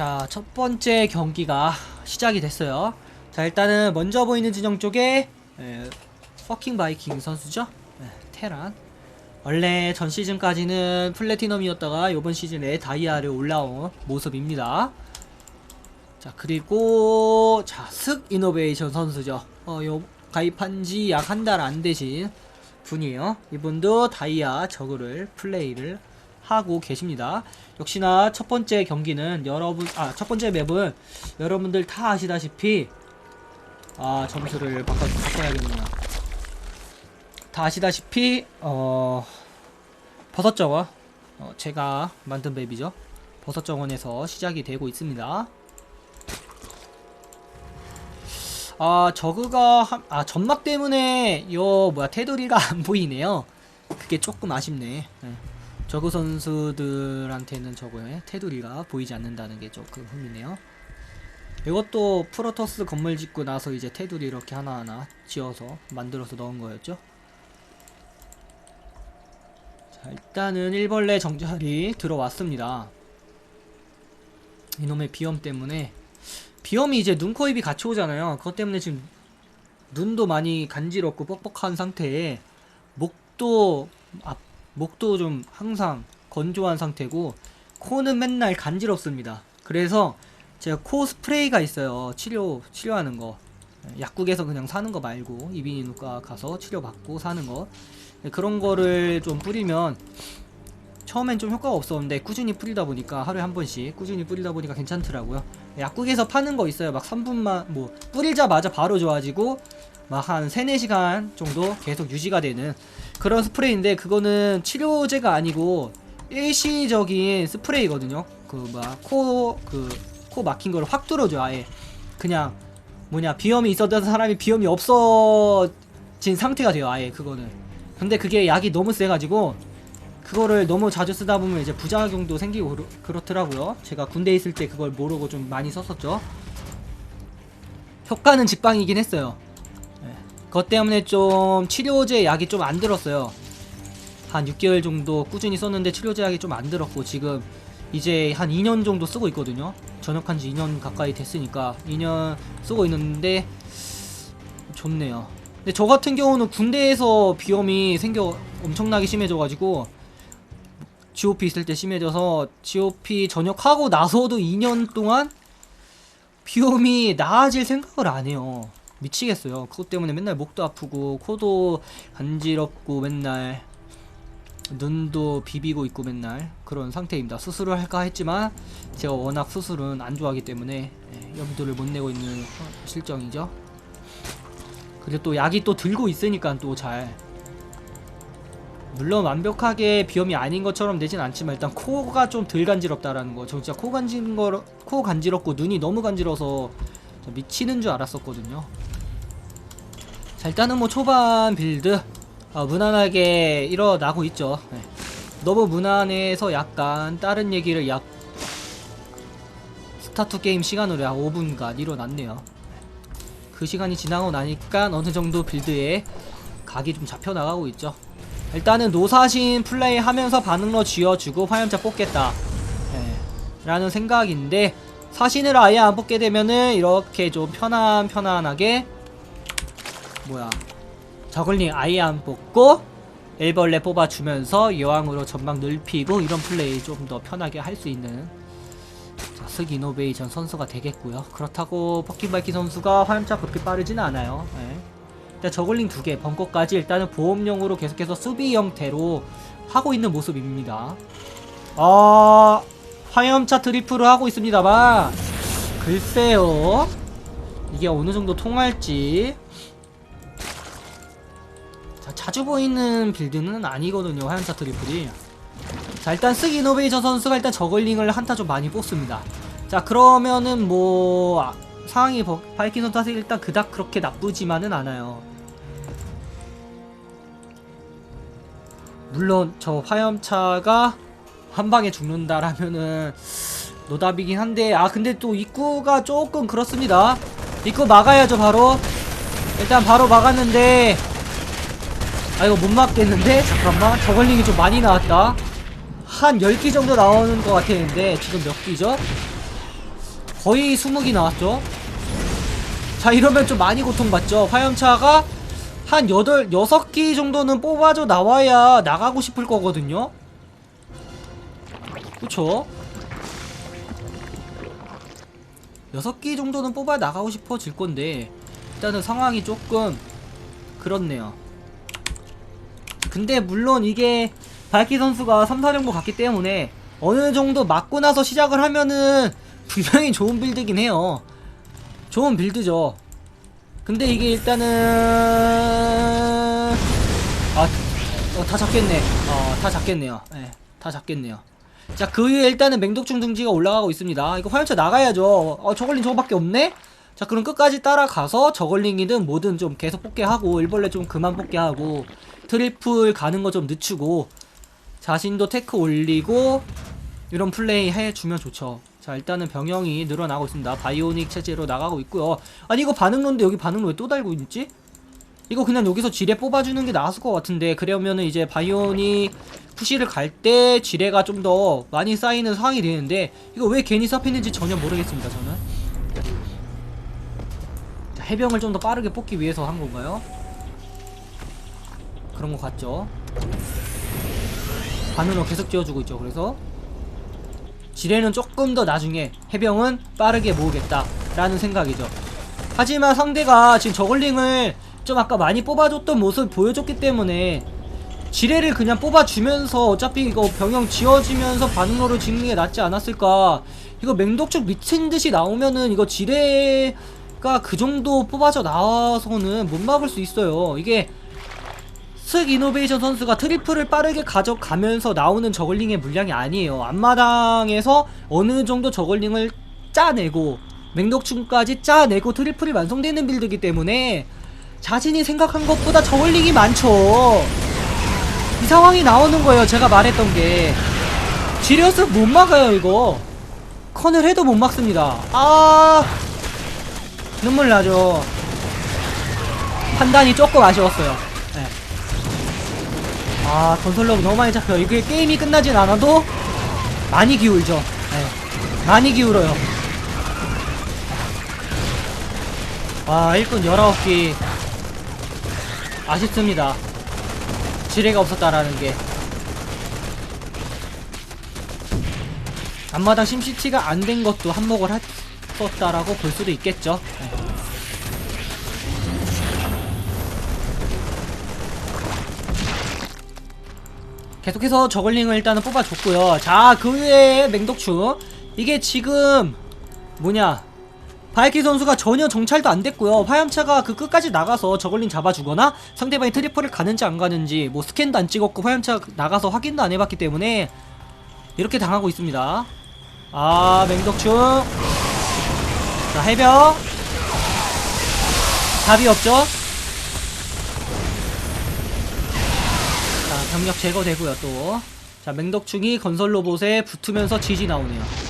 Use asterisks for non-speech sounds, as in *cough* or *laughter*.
자, 첫 번째 경기가 시작이 됐어요. 자, 일단은 먼저 보이는 진영 쪽에 에, 퍼킹 바이킹 선수죠. 에, 테란. 원래 전 시즌까지는 플래티넘이었다가 이번 시즌에 다이아를 올라온 모습입니다. 자, 그리고 자, 슥 이노베이션 선수죠. 어, 요 가입한 지 약 한 달 안 되신 분이에요. 이분도 다이아 저그를 플레이를 하고 계십니다. 역시나 첫 번째 경기는 여러분 아 첫 번째 맵은 여러분들 다 아시다시피 아 점수를 바꿔 바꿔야겠구나. 다 아시다시피 어 버섯 정원 어, 제가 만든 맵이죠. 버섯 정원에서 시작이 되고 있습니다. 아 저그가 한, 아 점막 때문에 요 뭐야 테두리가 *laughs* 안 보이네요. 그게 조금 아쉽네. 네. 저그 선수들한테는 저거에 테두리가 보이지 않는다는 게 조금 흥미네요. 이것도 프로토스 건물 짓고 나서 이제 테두리 이렇게 하나하나 지어서 만들어서 넣은 거였죠. 자, 일단은 일벌레 정찰이 들어왔습니다. 이놈의 비염 때문에 비염이 이제 눈, 코, 입이 같이 오잖아요. 그것 때문에 지금 눈도 많이 간지럽고 뻑뻑한 상태에 목도 아, 목도 좀 항상 건조한 상태고 코는 맨날 간지럽습니다. 그래서 제가 코 스프레이가 있어요. 치료 치료하는 거. 약국에서 그냥 사는 거 말고 이비인후과 가서 치료받고 사는 거 그런 거를 좀 뿌리면 처음엔 좀 효과가 없었는데 꾸준히 뿌리다 보니까 하루에 한 번씩 꾸준히 뿌리다 보니까 괜찮더라고요. 약국에서 파는 거 있어요. 막 3분만 뭐 뿌리자마자 바로 좋아지고 막 한 3, 4시간 정도 계속 유지가 되는 그런 스프레이인데 그거는 치료제가 아니고 일시적인 스프레이거든요. 그 뭐야 코그 코 막힌 거를 확 뚫어줘 아예 그냥 뭐냐 비염이 있었던 사람이 비염이 없어진 상태가 돼요 아예 그거는. 근데 그게 약이 너무 세가지고 그거를 너무 자주 쓰다 보면 이제 부작용도 생기고 그렇, 그렇더라고요. 제가 군대 에 있을 때 그걸 모르고 좀 많이 썼었죠. 효과는 직방이긴 했어요. 예. 그것 때문에 좀 치료제 약이 좀 안 들었어요. 한 6개월 정도 꾸준히 썼는데 치료제 약이 좀 안 들었고 지금 이제 한 2년 정도 쓰고 있거든요. 전역한 지 2년 가까이 됐으니까 2년 쓰고 있는데 좋네요. 근데 저 같은 경우는 군대에서 비염이 생겨 엄청나게 심해져가지고 GOP 있을 때 심해져서 GOP 전역하고 나서도 2년 동안 비염이 나아질 생각을 안 해요. 미치겠어요. 그것 때문에 맨날 목도 아프고 코도 간지럽고 맨날 눈도 비비고 있고 맨날 그런 상태입니다. 수술을 할까 했지만 제가 워낙 수술은 안 좋아하기 때문에 예, 염두를 못 내고 있는 실정이죠. 그리고 또 약이 또 들고 있으니까 또 잘 물론 완벽하게 비염이 아닌 것처럼 되진 않지만 일단 코가 좀 덜 간지럽다라는 거. 저 진짜 코 간지는 거, 코 간지럽고 눈이 너무 간지러서 저 미치는 줄 알았었거든요. 자 일단은 뭐 초반 빌드 어, 무난하게 일어나고 있죠. 네. 너무 무난해서 약간 다른 얘기를 약 스타트 게임 시간으로 약 5분간 일어났네요. 그 시간이 지나고 나니까 어느 정도 빌드에 각이 좀 잡혀 나가고 있죠. 일단은 노사신 플레이 하면서 반응로 쥐어주고 화염차 뽑겠다. 예, 라는 생각인데 사신을 아예 안 뽑게 되면은 이렇게 좀 편안 편안하게 뭐야 저글링 아예 안 뽑고 일벌레 뽑아주면서 여왕으로 전방 넓히고 이런 플레이 좀 더 편하게 할 수 있는 자, 스기 이노베이션 선수가 되겠고요. 그렇다고 퍼킹바이키 선수가 화염차 그렇게 빠르지는 않아요. 예. 일단 저글링 두 개, 벙커까지 일단은 보험용으로 계속해서 수비 형태로 하고 있는 모습입니다. 아, 화염차 트리플을 하고 있습니다만, 글쎄요. 이게 어느 정도 통할지. 자, 자주 보이는 빌드는 아니거든요, 화염차 트리플이. 자, 일단 쓰기 이노베이션 선수가 일단 저글링을 한타 좀 많이 뽑습니다. 자, 그러면은 뭐, 아, 상황이 버, 바이킹 선수 사실 일단 그닥 그렇게 나쁘지만은 않아요. 물론 저 화염차가 한 방에 죽는다라면은 노답이긴 한데 아 근데 또 입구가 조금 그렇습니다. 입구 막아야죠 바로. 일단 바로 막았는데 아 이거 못 막겠는데 잠깐만 저걸링이 좀 많이 나왔다. 한 10기 정도 나오는 것 같았는데 지금 몇 기죠? 거의 20기 나왔죠 자 이러면 좀 많이 고통받죠 화염차가 한 8, 6기 정도는 뽑아져 나와야 나가고 싶을 거거든요 그쵸 6기 정도는 뽑아 나가고 싶어질 건데 일단은 상황이 조금 그렇네요 근데 물론 이게 발키 선수가 3, 4정도 갔기 때문에 어느 정도 맞고 나서 시작을 하면은 분명히 좋은 빌드긴 해요. 좋은 빌드죠. 근데 이게 일단은 아, 어, 다 잡겠네. 어, 다 잡겠네요. 예, 다 잡겠네요. 자, 그 위에 일단은 맹독충 등지가 올라가고 있습니다. 이거 화염차 나가야죠. 어, 저걸링 저거밖에 없네? 자, 그럼 끝까지 따라가서 저걸링이든 뭐든 좀 계속 뽑게 하고, 일벌레 좀 그만 뽑게 하고, 트리플 가는 거 좀 늦추고, 자신도 테크 올리고, 이런 플레이 해주면 좋죠. 자, 일단은 병영이 늘어나고 있습니다. 바이오닉 체제로 나가고 있고요. 아니, 이거 반응론데 여기 반응론 왜 또 달고 있지? 이거 그냥 여기서 지뢰 뽑아주는 게 나았을 것 같은데, 그러면은 이제 바이오닉 푸시를 갈 때 지뢰가 좀 더 많이 쌓이는 상황이 되는데, 이거 왜 괜히 삽했는지 전혀 모르겠습니다, 저는. 자, 해병을 좀 더 빠르게 뽑기 위해서 한 건가요? 그런 것 같죠? 반응로 계속 지어주고 있죠, 그래서. 지뢰는 조금 더 나중에 해병은 빠르게 모으겠다 라는 생각이죠. 하지만 상대가 지금 저글링을 좀 아까 많이 뽑아줬던 모습을 보여줬기 때문에 지뢰를 그냥 뽑아주면서 어차피 이거 병영 지어지면서 반응로를 짓는 게 낫지 않았을까 이거 맹독충 미친 듯이 나오면은 이거 지뢰가 그 정도 뽑아져 나와서는 못 막을 수 있어요 이게 슥 이노베이션 선수가 트리플을 빠르게 가져가면서 나오는 저글링의 물량이 아니에요. 앞마당에서 어느 정도 저글링을 짜내고 맹독충까지 짜내고 트리플이 완성되는 빌드이기 때문에 자신이 생각한 것보다 저글링이 많죠. 이 상황이 나오는 거예요. 제가 말했던 게 지리어스 못 막아요 이거. 컨을 해도 못 막습니다. 아 눈물 나죠. 판단이 조금 아쉬웠어요. 네. 아 건설로브 너무 많이 잡혀요 이게 게임이 끝나진 않아도 많이 기울죠 네. 많이 기울어요 와 일꾼 19기 아쉽습니다 지뢰가 없었다라는 게 앞마당 심시티가 안 된 것도 한몫을 했었다라고 볼 수도 있겠죠 네. 계속해서 저글링을 일단은 뽑아줬고요. 자, 그 외에 맹독충. 이게 지금 뭐냐? 바이키 선수가 전혀 정찰도 안 됐고요. 화염차가 그 끝까지 나가서 저글링 잡아주거나 상대방이 트리플을 가는지 안 가는지 뭐 스캔도 안 찍었고 화염차 나가서 확인도 안 해봤기 때문에 이렇게 당하고 있습니다. 아, 맹독충. 자, 해병. 답이 없죠? 자, 병력 제거되고요, 또. 자, 맹독충이 건설 로봇에 붙으면서 지지 나오네요.